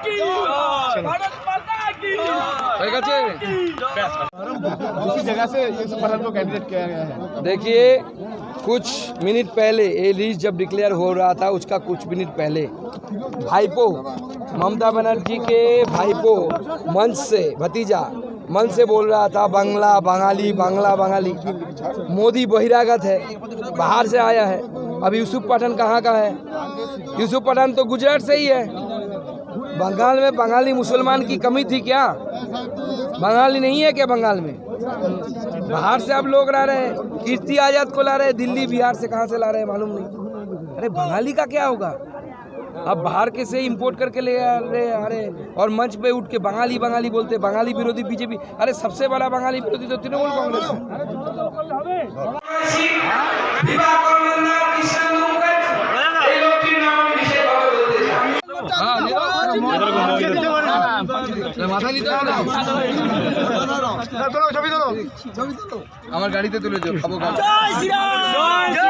हाँ। देखिए कुछ मिनट पहले ये लिस्ट जब डिक्लेयर हो रहा था उसका कुछ मिनट पहले। भाईपो ममता बनर्जी के भाईपो मंच से भतीजा मन से बोल रहा था बांग्ला बंगाली बांग्ला बंगाली। मोदी बहिरागत है बाहर से आया है। अब यूसुफ पठान कहाँ का है? यूसुफ पठान तो गुजरात से ही है। बंगाल में बंगाली मुसलमान की कमी थी क्या? बंगाली नहीं है क्या बंगाल में? बाहर से अब लोग ला रहे हैं कीर्ति आज़ाद को ला रहे हैं दिल्ली बिहार से कहाँ से ला रहे हैं मालूम नहीं। अरे बंगाली का क्या होगा? अब बाहर के से इंपोर्ट करके ले आ रहे हैं? अरे और मंच पे उठ के बंगाली बंगाली बोलते बंगाली विरोधी बीजेपी अरे सबसे बड़ा बंगाली विरोधी तो तृणमूल कांग्रेस है। মাথা নিতে হবে না। আমার গাড়িতে তুলে যাও খাব খাব। জয় শ্রীরাম